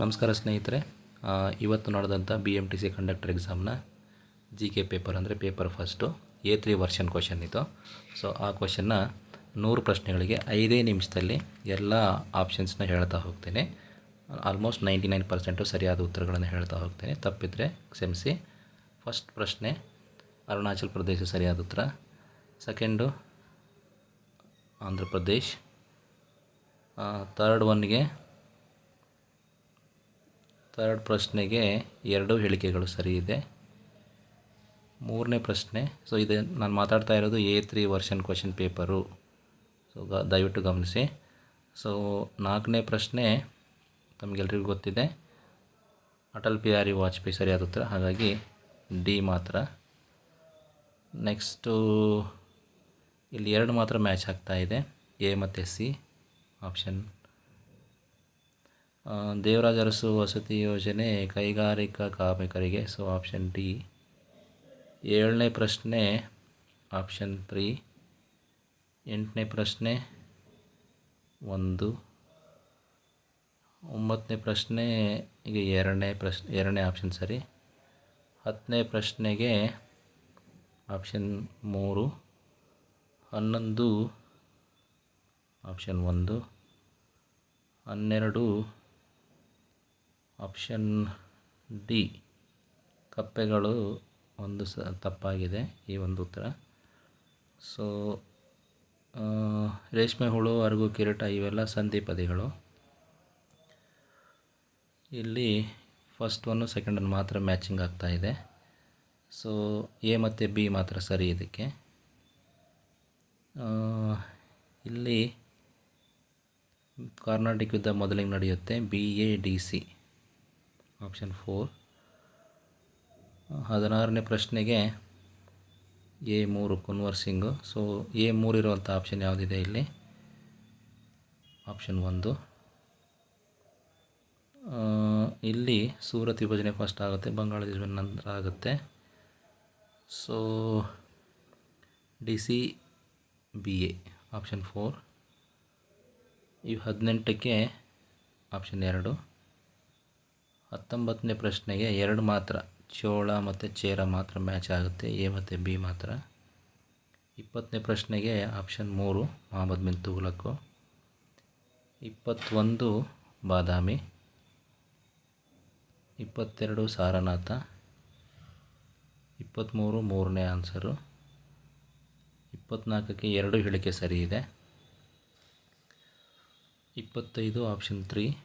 ನಮಸ್ಕಾರ ಸ್ನೇಹಿತರೆ. ಇವತ್ತು ನಡೆದಂಥ B M T C conductor ಎಕ್ಸಾಮ್ನ G K paper ಅಂದರೆ paper first A three version question ಇತ್ತು ಸೊ ಆ ಕ್ವಶನ್ನ ನೂರು ಪ್ರಶ್ನೆಗಳಿಗೆ ಐದೇ ನಿಮಿಷದಲ್ಲಿ ಎಲ್ಲ ಆಪ್ಷನ್ಸ್ನ ಹೇಳ್ತಾ ಹೋಗ್ತೇನೆ. ಆಲ್ಮೋಸ್ಟ್ ನೈಂಟಿ ನೈನ್ ಪರ್ಸೆಂಟು ಸರಿಯಾದ ಉತ್ತರಗಳನ್ನು ಹೇಳ್ತಾ ಹೋಗ್ತೇನೆ. ತಪ್ಪಿದರೆ ಕ್ಷಮಿಸಿ. ಫಸ್ಟ್ ಪ್ರಶ್ನೆ, ಅರುಣಾಚಲ್ ಪ್ರದೇಶ ಸರಿಯಾದ ಉತ್ತರ. ಸೆಕೆಂಡು ಆಂಧ್ರ ಪ್ರದೇಶ್. ತರ್ಡ್ ಒನ್ಗೆ ಥರ್ಡ್ ಪ್ರಶ್ನೆಗೆ ಎರಡು ಹೇಳಿಕೆಗಳು ಸರಿ ಇದೆ. ಮೂರನೇ ಪ್ರಶ್ನೆ ಸೊ ಇದು ನಾನು ಮಾತಾಡ್ತಾ ಇರೋದು A three version question paper so ಗ ದಯವಿಟ್ಟು ಗಮನಿಸಿ. ಸೊ ನಾಲ್ಕನೇ ಪ್ರಶ್ನೆ ತಮಗೆಲ್ರಿಗೂ ಗೊತ್ತಿದೆ. ಅಟಲ್ ಬಿಹಾರಿ ವಾಜಪೇಯಿ ಸರಿಯಾದ ಉತ್ತರ? ಹಾಗಾಗಿ ಡಿ ಮಾತ್ರ. ನೆಕ್ಸ್ಟು ಇಲ್ಲಿ ಎರಡು ಮಾತ್ರ ಮ್ಯಾಚ್ ಆಗ್ತಾ ಇದೆ. ಎ ಮತ್ತು ಸಿ ಆಪ್ಷನ್ ದೇವರಾಜ ಅರಸು ವಸತಿ ಯೋಜನೆ ಕೈಗಾರಿಕಾ ಕಾರ್ಮಿಕರಿಗೆ, ಸೊ ಆಪ್ಷನ್ ಡಿ ಏಳನೇ ಪ್ರಶ್ನೆ ಆಪ್ಷನ್ ತ್ರೀ ಎಂಟನೇ ಪ್ರಶ್ನೆ, ಒಂದು. ಒಂಬತ್ತನೇ ಪ್ರಶ್ನೆ, ಈಗ ಎರಡನೇ ಪ್ರಶ್ನೆ, ಎರಡನೇ ಆಪ್ಷನ್ ಸರಿ. ಹತ್ತನೇ ಪ್ರಶ್ನೆಗೆ ಆಪ್ಷನ್ ಮೂರು. ಹನ್ನೊಂದು ಆಪ್ಷನ್ ಒಂದು. ಹನ್ನೆರಡು ಆಪ್ಷನ್ ಡಿ ಕಪ್ಪೆಗಳು ಒಂದು ಸ, ತಪ್ಪಾಗಿದೆ, ಈ ಒಂದು ಉತ್ತರ. ಸೊ ರೇಷ್ಮೆ ಹುಳು, ಅರಗು, ಕಿರೀಟ ಇವೆಲ್ಲ ಸಂಧಿಪದಿಗಳು. ಇಲ್ಲಿ ಫಸ್ಟ್ ಒನ್ನು ಸೆಕೆಂಡ್ ಒನ್ ಮಾತ್ರ ಮ್ಯಾಚಿಂಗ್ ಆಗ್ತಾ ಇದೆ. ಸೊ ಎ ಮತ್ತು ಬಿ ಮಾತ್ರ ಸರಿ ಇದಕ್ಕೆ. ಇಲ್ಲಿ ಕರ್ನಾಟಕ ಯುದ್ಧ ಮೊದಲಿಗೆ ನಡೆಯುತ್ತೆ B A D C option four ಹದಿನಾರನೇ ಪ್ರಶ್ನೆಗೆ ಎ ಮೂರು ಕನ್ವರ್ಸಿಂಗು ಸೊ ಎ ಮೂರು ಇರುವಂಥ ಆಪ್ಷನ್ ಯಾವುದಿದೆ ಇಲ್ಲಿ? ಆಪ್ಷನ್ ಒಂದು. ಇಲ್ಲಿ ಸೂರತ್ ವಿಭಜನೆ ಫಸ್ಟ್ ಆಗುತ್ತೆ ಬಂಗಾಳ ವಿಭಜನೆ ನಂತರ ಆಗುತ್ತೆ. So D C B A option four ಈ ಹದಿನೆಂಟಕ್ಕೆ ಆಪ್ಷನ್ ಎರಡು. ಹತ್ತೊಂಬತ್ತನೇ ಪ್ರಶ್ನೆಗೆ ಎರಡು ಮಾತ್ರ, ಚೋಳ ಮತ್ತು ಚೇರ ಮಾತ್ರ ಮ್ಯಾಚ್ ಆಗುತ್ತೆ, ಎ ಮತ್ತು ಬಿ ಮಾತ್ರ. ಇಪ್ಪತ್ತನೇ ಪ್ರಶ್ನೆಗೆ ಆಪ್ಷನ್ ಮೂರು ಮೊಹಮ್ಮದ್ ಬಿನ್ ತುಘಲಕ್ಕು ಇಪ್ಪತ್ತೊಂದು, ಬಾದಾಮಿ. ಇಪ್ಪತ್ತೆರಡು, ಸಾರನಾಥ. ಇಪ್ಪತ್ತ್ಮೂರು ಮೂರನೇ ಆನ್ಸರು ಇಪ್ಪತ್ತ್ನಾಲ್ಕಕ್ಕೆ ಎರಡು ಹೇಳಿಕೆ ಸರಿ ಇದೆ. ಇಪ್ಪತ್ತೈದು ಆಪ್ಷನ್ ತ್ರೀ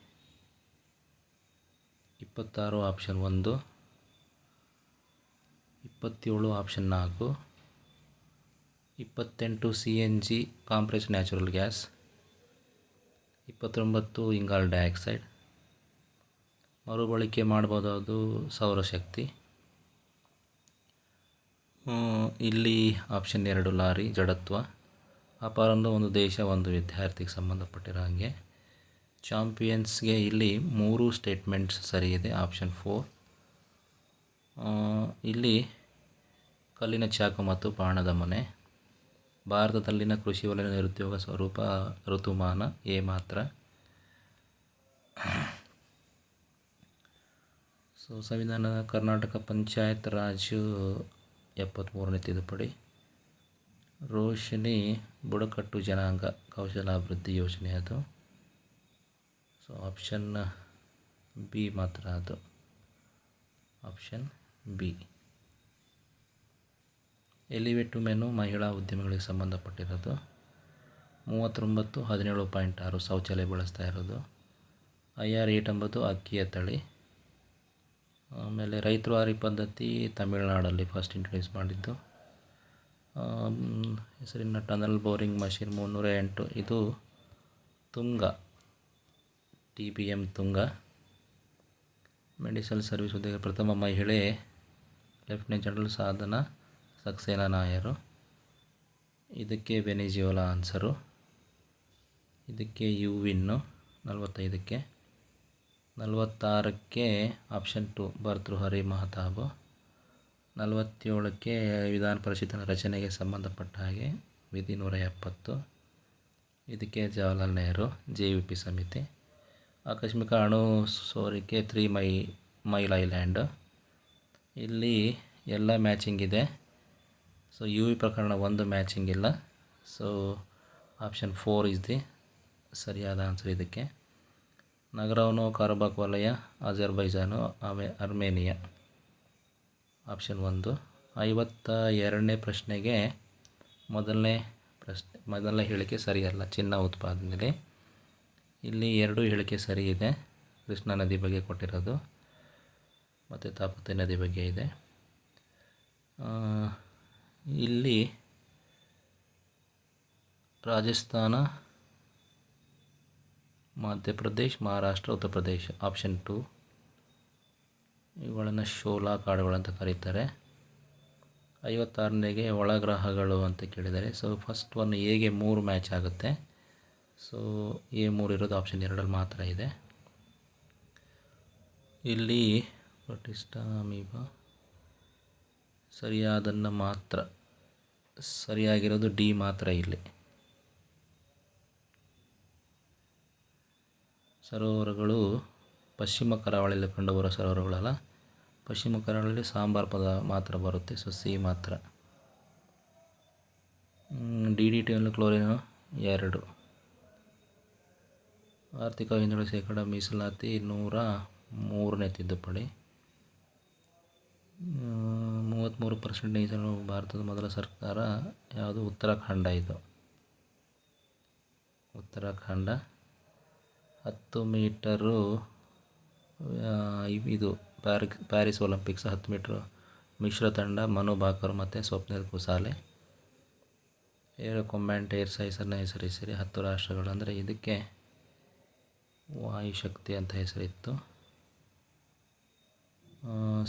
ಇಪ್ಪತ್ತಾರು ಆಪ್ಷನ್ ಒಂದು, ಇಪ್ಪತ್ತೇಳು ಆಪ್ಷನ್ ನಾಲ್ಕು, ಇಪ್ಪತ್ತೆಂಟು C N G compressed natural gas ಇಪ್ಪತ್ತೊಂಬತ್ತು ಇಂಗಾಲ್ ಡೈಆಕ್ಸೈಡ್ ಮರುಬಳಕೆ ಅದು ಸೌರಶಕ್ತಿ ಇಲ್ಲಿ ಆಪ್ಷನ್ ಎರಡು ಲಾರಿ, ಜಡತ್ವ. ಅಪಾರಂದು ಒಂದು ದೇಶ, ಒಂದು ವಿದ್ಯಾರ್ಥಿಗೆ ಸಂಬಂಧಪಟ್ಟಿರೋ ಹಾಗೆ. ಚಾಂಪಿಯನ್ಸ್ಗೆ ಇಲ್ಲಿ ಮೂರು ಸ್ಟೇಟ್ಮೆಂಟ್ಸ್ ಸರಿ ಇದೆ, ಆಪ್ಷನ್ ಫೋರ್. ಇಲ್ಲಿ ಕಲ್ಲಿನ ಚಾಕು ಮತ್ತು ಬಾಣದ ಮನೆ. ಭಾರತದಲ್ಲಿನ ಕೃಷಿ ವಲಯ ನಿರುದ್ಯೋಗ ಸ್ವರೂಪ ಋತುಮಾನ, ಎ ಮಾತ್ರ. ಸೊ ಸಂವಿಧಾನ ಕರ್ನಾಟಕ ಪಂಚಾಯತ್ ರಾಜ್ ಎಪ್ಪತ್ತ್ಮೂರನೇ ತಿದ್ದುಪಡಿ. ರೋಶಿನಿ ಬುಡಕಟ್ಟು ಜನಾಂಗ ಕೌಶಲಾಭಿವೃದ್ಧಿ ಯೋಜನೆ ಅದು. ಸೊ ಆಪ್ಷನ್ ಬಿ ಮಾತ್ರ ಅದು. ಆಪ್ಷನ್ ಬಿ ಎಲಿವೇಟು ಮೆನು ಮಹಿಳಾ ಉದ್ಯಮಿಗಳಿಗೆ ಸಂಬಂಧಪಟ್ಟಿರೋದು. ಮೂವತ್ತೊಂಬತ್ತು, ಹದಿನೇಳು ಪಾಯಿಂಟ್ ಆರು ಶೌಚಾಲಯ ಬಳಸ್ತಾ ಇರೋದು. ಐ ಆರ್ ಏಟ್ ಎಂಬುದು ಅಕ್ಕಿಯ ತಳಿ ಆಮೇಲೆ ರೈತರು ಆರಿ ಪದ್ಧತಿ ತಮಿಳುನಾಡಲ್ಲಿ ಫಸ್ಟ್ ಇಂಟ್ರೊಡ್ಯೂಸ್ ಮಾಡಿದ್ದು. ಹೆಸರಿನ ಟನಲ್ ಬೋರಿಂಗ್ ಮಷಿನ್ ಮುನ್ನೂರ ಎಂಟು. ಇದು Tunga. T B M Tunga medical service ಹುದ್ದೆಗೆ ಪ್ರಥಮ ಮಹಿಳೆ ಲೆಫ್ಟಿನೆಂಟ್ ಜನರಲ್ ಸಾಧನ ಸಕ್ಸೇನಾ ನಾಯರು. ಇದಕ್ಕೆ ವೆನಿಜಿಯೋಲಾ ಆನ್ಸರು ಇದಕ್ಕೆ ಯು ವಿನ್ನು ನಲವತ್ತೈದಕ್ಕೆ. ನಲವತ್ತಾರಕ್ಕೆ ಆಪ್ಷನ್ ಟು ಭರ್ತೃಹರಿ ಮಹತಾಬು. ನಲವತ್ತೇಳಕ್ಕೆ ವಿಧಾನ ಪರಿಷತ್ತಿನ ರಚನೆಗೆ ಸಂಬಂಧಪಟ್ಟ ಹಾಗೆ ವಿಧಿ ನೂರ ಎಪ್ಪತ್ತು. ಇದಕ್ಕೆ Jawaharlal Nehru, J U P ಸಮಿತಿ. ಆಕಸ್ಮಿಕ ಅಣು ಸೋರಿಕೆ ತ್ರೀ ಮೈ ಮೈಲ್ ಐಲ್ಯಾಂಡ್ ಇಲ್ಲಿ ಎಲ್ಲ ಮ್ಯಾಚಿಂಗ್ ಇದೆ. ಸೊ ಯು ವಿ ಪ್ರಕರಣ ಒಂದು ಮ್ಯಾಚಿಂಗ್ ಇಲ್ಲ. So option four is the ಸರಿಯಾದ ಆನ್ಸರ್ ಇದಕ್ಕೆ. ನಗರವನ್ನು ಕಾರ್ಬಾಕ್ ವಲಯ ಅಜರ್ಬೈಜಾನು ಅಮೆ ಅರ್ಮೇನಿಯಾ ಆಪ್ಷನ್ ಒಂದು. ಐವತ್ತ ಎರಡನೇ ಪ್ರಶ್ನೆಗೆ ಮೊದಲನೇ ಪ್ರಶ್ನೆ, ಮೊದಲನೇ ಹೇಳಿಕೆ ಸರಿಯಲ್ಲ, ಚಿನ್ನ ಉತ್ಪಾದನೆಯಲ್ಲಿ ಇಲ್ಲಿ ಎರಡು ಹೇಳಿಕೆ ಸರಿ ಇದೆ. ಕೃಷ್ಣಾ ನದಿ ಬಗ್ಗೆ ಕೊಟ್ಟಿರೋದು. ಮತ್ತು ತಾಪತಿ ನದಿ ಬಗ್ಗೆ ಇದೆ. ಇಲ್ಲಿ ರಾಜಸ್ಥಾನ, ಮಧ್ಯಪ್ರದೇಶ್, ಮಹಾರಾಷ್ಟ್ರ, ಉತ್ತರ ಪ್ರದೇಶ ಆಪ್ಷನ್ ಟು ಇವುಗಳನ್ನು ಶೋಲಾ ಕಾಡುಗಳಂತ ಕರೀತಾರೆ. ಐವತ್ತಾರನೇಗೆ ಒಳಗ್ರಹಗಳು ಅಂತ ಕೇಳಿದ್ದಾರೆ. ಸೊ ಫಸ್ಟ್ ಒನ್ ಹೇಗೆ ಮೂರು ಮ್ಯಾಚ್ ಆಗುತ್ತೆ? ಸೊ ಎ ಮೂರು ಇರೋದು ಆಪ್ಷನ್ ಎರಡಲ್ಲಿ ಮಾತ್ರ ಇದೆ. ಇಲ್ಲಿ ಪ್ರೊಟಿಸ್ಟಾ ಅಮೀಬಾ? ಸರಿಯಾದನ್ನು ಮಾತ್ರ, ಸರಿಯಾಗಿರೋದು ಡಿ ಮಾತ್ರ ಇಲ್ಲಿ. ಸರೋವರಗಳು ಪಶ್ಚಿಮ ಕರಾವಳಿಯಲ್ಲಿ ಕಂಡುಬರೋ ಸರೋವರಗಳಲ್ಲ. ಪಶ್ಚಿಮ ಕರಾವಳಿಯಲ್ಲಿ ಸಾಂಬಾರ್ ಪದ ಮಾತ್ರ ಬರುತ್ತೆ ಸೊ ಸಿ ಮಾತ್ರ. ಡಿ ಡಿ ಟಿಯಲ್ಲಿ ಕ್ಲೋರಿನ್ ಎರಡು. ಆರ್ಥಿಕ ಹಿಂದುಳಿದ ಶೇಕಡ ಮೀಸಲಾತಿ ನೂರ ಮೂರನೇ ತಿದ್ದುಪಡಿ. ಮೂವತ್ತ್ಮೂರು ಪರ್ಸೆಂಟೇಜನ್ನು ಭಾರತದ ಮೊದಲ ಸರ್ಕಾರ ಯಾವುದು? ಉತ್ತರಾಖಂಡ ಇದು. ಉತ್ತರಾಖಂಡ ಹತ್ತು ಮೀಟರು ಇದು ಪ್ಯಾರಿ ಪ್ಯಾರಿಸ್ ಒಲಿಂಪಿಕ್ಸ್ ಹತ್ತು ಮೀಟ್ರು ಮಿಶ್ರ ತಂಡ ಮನು ಬಾಕರ್ ಮತ್ತು Swapnil Kusale. Aero command air ಹೆಸರನ್ನ ಹೆಸರಿಸಿರಿ ಹತ್ತು ರಾಷ್ಟ್ರಗಳು. ಅಂದರೆ ಇದಕ್ಕೆ ವಾಯುಶಕ್ತಿ ಅಂತ ಹೆಸರಿತ್ತು.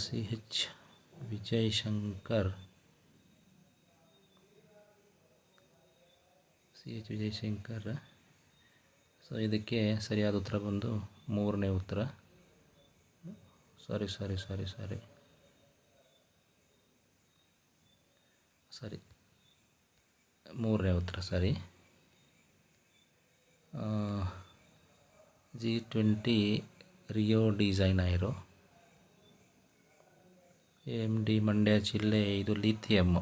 C H Vijay Shankar C H Vijay Shankar so ಇದಕ್ಕೆ ಸರಿಯಾದ ಉತ್ತರ ಬಂದು ಮೂರನೇ ಉತ್ತರ. ಸಾರಿ ಸಾರಿ ಸಾರಿ ಸಾರಿ ಸರಿ ಮೂರನೇ ಉತ್ತರ ಸರಿ G twenty Rio de Janeiro. M D Mandya ಜಿಲ್ಲೆ ಇದು ಲಿಥಿಯಮ್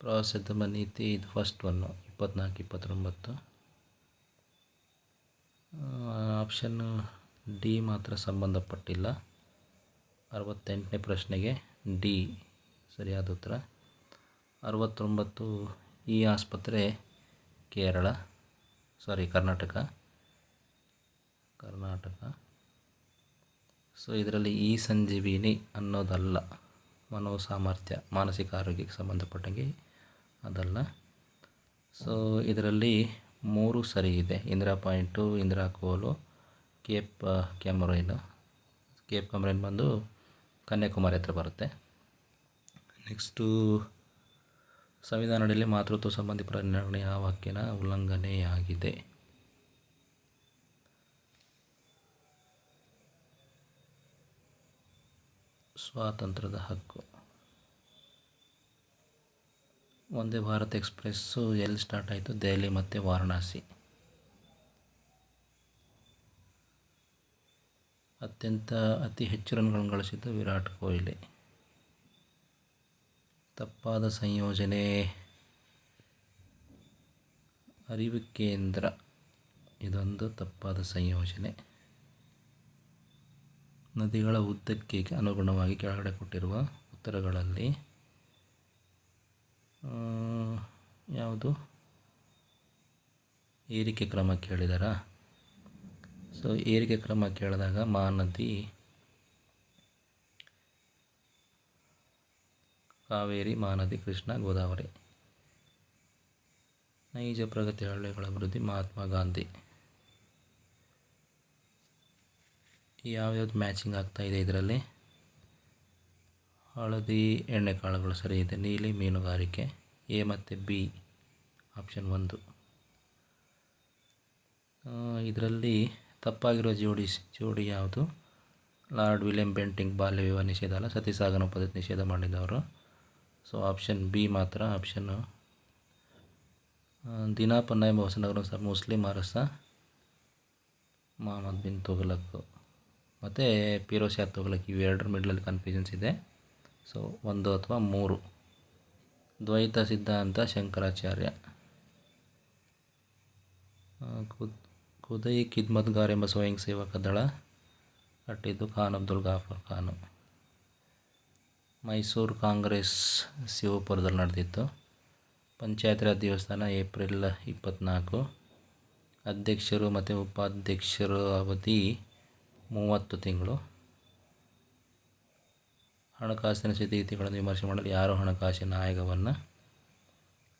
ಪ್ರವಾಸೋದ್ಯಮ ನೀತಿ ಇದು ಫಸ್ಟ್ ಒನ್ನು ಇಪ್ಪತ್ನಾಲ್ಕು, ಇಪ್ಪತ್ತೊಂಬತ್ತು. ಆಪ್ಷನ್ ಡಿ ಮಾತ್ರ ಸಂಬಂಧಪಟ್ಟಿಲ್ಲ. ಅರವತ್ತೆಂಟನೇ ಪ್ರಶ್ನೆಗೆ ಡಿ ಸರಿಯಾದ ಉತ್ತರ. ಅರವತ್ತೊಂಬತ್ತು ಈ ಆಸ್ಪತ್ರೆ ಕೇರಳ. ಸಾರಿ ಕರ್ನಾಟಕ ಕರ್ನಾಟಕ ಸೊ ಇದರಲ್ಲಿ ಈ ಸಂಜೀವಿನಿ ಅನ್ನೋದಲ್ಲ. ಮನೋ ಸಾಮರ್ಥ್ಯ ಮಾನಸಿಕ ಆರೋಗ್ಯಕ್ಕೆ ಸಂಬಂಧಪಟ್ಟಂಗೆ ಅದಲ್ಲ. ಸೊ ಇದರಲ್ಲಿ ಮೂರು ಸರಿ ಇದೆ. ಇಂದಿರಾ ಪಾಯಿಂಟು ಇಂದಿರಾ ಕೋಲು, ಕೇಪ್ ಕ್ಯಾಮರೈನ್ ಕೇಪ್ ಕ್ಯಾಮರೈನ್ ಬಂದು ಕನ್ಯಾಕುಮಾರಿ ಹತ್ರ ಬರುತ್ತೆ. ನೆಕ್ಸ್ಟು ಸಂವಿಧಾನದಲ್ಲಿ ಮಾತೃತ್ವ ಸಂಬಂಧಿ ಪರಿಗಣನೆ ವಾಕ್ಯನ ಉಲ್ಲಂಘನೆಯಾಗಿದೆ. ಸ್ವಾತಂತ್ರ್ಯದ ಹಕ್ಕು. ಒಂದೇ ಭಾರತ್ ಎಕ್ಸ್ಪ್ರೆಸ್ಸು ಎಲ್ಲಿ ಸ್ಟಾರ್ಟ್ ಆಯಿತು? ದೆಹಲಿ ಮತ್ತು ವಾರಣಾಸಿ. ಅತ್ಯಂತ ಅತಿ ಹೆಚ್ಚು ರನ್ಗಳನ್ನು ಗಳಿಸಿದ್ದು ವಿರಾಟ್ ಕೊಹ್ಲಿ. ತಪ್ಪಾದ ಸಂಯೋಜನೆ. ಅರಿವು ಕೇಂದ್ರ. ಇದೊಂದು ತಪ್ಪಾದ ಸಂಯೋಜನೆ. ನದಿಗಳ ಉದ್ದಕ್ಕೆ ಅನುಗುಣವಾಗಿ ಕೆಳಗಡೆ ಕೊಟ್ಟಿರುವ ಉತ್ತರಗಳಲ್ಲಿ ಯಾವುದು? ಏರಿಕೆ ಕ್ರಮ ಕೇಳಿದಾರ? ಸೊ ಏರಿಕೆ ಕ್ರಮ ಕೇಳಿದಾಗ ಮಹಾನದಿ ಕಾವೇರಿ, ಮಾನದಿ, ಕೃಷ್ಣ, ಗೋದಾವರಿ. ನೈಜ ಪ್ರಗತಿ ಹಳ್ಳಿಗಳ ಅಭಿವೃದ್ಧಿ, ಮಹಾತ್ಮ ಗಾಂಧಿ. ಯಾವ್ಯಾವ್ದು ಮ್ಯಾಚಿಂಗ್ ಆಗ್ತಾ ಇದೆ ಇದರಲ್ಲಿ? ಹಳದಿ ಎಣ್ಣೆಕಾಳುಗಳು ಸರಿ ಇದೆ. ನೀಲಿ ಮೀನುಗಾರಿಕೆ, ಎ ಮತ್ತು ಬಿ, ಆಪ್ಷನ್ ಒಂದು. ಇದರಲ್ಲಿ ತಪ್ಪಾಗಿರೋ ಜೋಡಿ ಜೋಡಿ ಯಾವುದು? ಲಾರ್ಡ್ ವಿಲಿಯಂ ಬೆಂಟಿಂಗ್ ಬಾಲ್ಯ ವಿವಾಹ ನಿಷೇಧ ಅಲ್ಲ ಸತಿಸಾಗನ ಪದ್ಧತಿ ನಿಷೇಧ ಮಾಡಿದವರು. ಸೊ ಆಪ್ಷನ್ ಬಿ ಮಾತ್ರ ಆಪ್ಷನ್ನು ದಿನಾಪನ್ನ ಎಂಬ ಹೊಸನಗರ ಸರ್ ಮುಸ್ಲಿಂ ಅರಸ ಮಹಮ್ಮದ್ ಬಿನ್ ತುಘಲಕ್ ಮತ್ತು ಪಿರೋಸಿಯಾ ತೊಗಲಕ್ ತುಘಲಕ್ ಇವೆರಡರ ಮಿಡ್ಲಲ್ಲಿ ಕನ್ಫ್ಯೂಷನ್ಸ್ ಇದೆ. ಸೊ ಒಂದು ಅಥವಾ ಮೂರು. ದ್ವೈತ ಸಿದ್ಧಾಂತ ಶಂಕರಾಚಾರ್ಯ. ಕುದ್ ಖುದೈ ಕಿದ್ಮತ್ಗಾರ್ ಎಂಬ ಸ್ವಯಂ ಸೇವಕ ದಳ, ಕಟ್ಟಿದ್ದು ಖಾನ್ ಅಬ್ದುಲ್ ಗಾಫರ್ ಖಾನು. ಮೈಸೂರು ಕಾಂಗ್ರೆಸ್ ಶಿವಪುರದಲ್ಲಿ ನಡೆದಿತ್ತು. ಪಂಚಾಯತ್ ರಾಜ್ ದೇವಸ್ಥಾನ ಏಪ್ರಿಲ್ ಇಪ್ಪತ್ತ್ನಾಲ್ಕು ಅಧ್ಯಕ್ಷರು ಮತ್ತು ಉಪಾಧ್ಯಕ್ಷರ ಅವಧಿ ಮೂವತ್ತು ತಿಂಗಳು. ಹಣಕಾಸಿನ ಸ್ಥಿತಿಗತಿಗಳನ್ನು ವಿಮರ್ಶೆ ಮಾಡಲು ಯಾರು ಹಣಕಾಸಿನ ಆಯೋಗವನ್ನು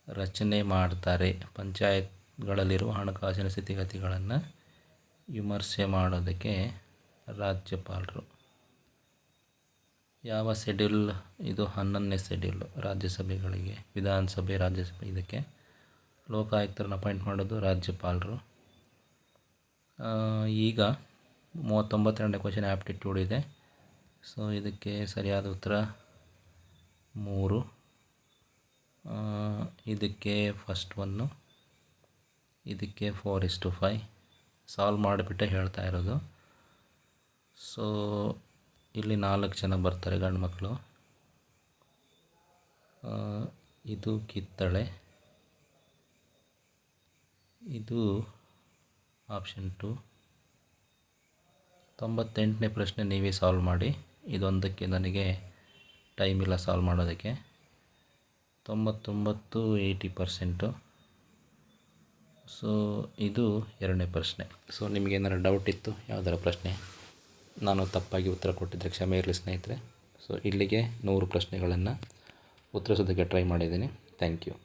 ರಚನೆ ಮಾಡ್ತಾರೆ? ಪಂಚಾಯತ್ಗಳಲ್ಲಿರುವ ಹಣಕಾಸಿನ ಸ್ಥಿತಿಗತಿಗಳನ್ನು ವಿಮರ್ಶೆ ಮಾಡೋದಕ್ಕೆ ರಾಜ್ಯಪಾಲರು ಯಾವ ಶೆಡ್ಯೂಲ್ ಇದು ಹನ್ನೊಂದನೇ ಶೆಡ್ಯೂಲ್ ರಾಜ್ಯಸಭೆಗಳಿಗೆ, ವಿಧಾನಸಭೆ, ರಾಜ್ಯಸಭೆ. ಇದಕ್ಕೆ ಲೋಕಾಯುಕ್ತರನ್ನು ಅಪಾಯಿಂಟ್ ಮಾಡೋದು ರಾಜ್ಯಪಾಲರು. ಈಗ ಮೂವತ್ತೊಂಬತ್ತೆರಡನೇ ಕ್ವಶನ್ ಆ್ಯಪ್ಟಿಟ್ಯೂಡ್ ಇದೆ. ಸೊ ಇದಕ್ಕೆ ಸರಿಯಾದ ಉತ್ತರ ಮೂರು. ಇದಕ್ಕೆ ಫಸ್ಟ್ ಒನ್ನು ಇದಕ್ಕೆ four is to five solve ಮಾಡಿಬಿಟ್ಟೆ ಹೇಳ್ತಾ ಇರೋದು. ಸೊ ಇಲ್ಲಿ ನಾಲ್ಕು ಜನ ಬರ್ತಾರೆ ಗಂಡು ಮಕ್ಕಳು. ಇದು ಕಿತ್ತಳೆ. ಇದು ಆಪ್ಷನ್ ಟು ತೊಂಬತ್ತೆಂಟನೇ ಪ್ರಶ್ನೆ ನೀವೇ ಸಾಲ್ವ್ ಮಾಡಿ. ಇದೊಂದಕ್ಕೆ ನನಗೆ ಟೈಮ್ ಇಲ್ಲ ಸಾಲ್ವ್ ಮಾಡೋದಕ್ಕೆ. ತೊಂಬತ್ತೊಂಬತ್ತು ಏಯ್ಟಿ ಪರ್ಸೆಂಟು ಸೊ ಇದು ಎರಡನೇ ಪ್ರಶ್ನೆ. ಸೊ ನಿಮಗೇನಾರು ಡೌಟ್ ಇತ್ತು? ಯಾವುದರ ಪ್ರಶ್ನೆ? ನಾನು ತಪ್ಪಾಗಿ ಉತ್ತರ ಕೊಟ್ಟಿದ್ದರೆ ಕ್ಷಮೆ ಇರಲಿ ಸ್ನೇಹಿತರೆ. ಸೊ ಇಲ್ಲಿಗೆ ನೂರು ಪ್ರಶ್ನೆಗಳನ್ನು ಉತ್ತರಿಸೋದಕ್ಕೆ ಟ್ರೈ ಮಾಡಿದ್ದೀನಿ. Thank you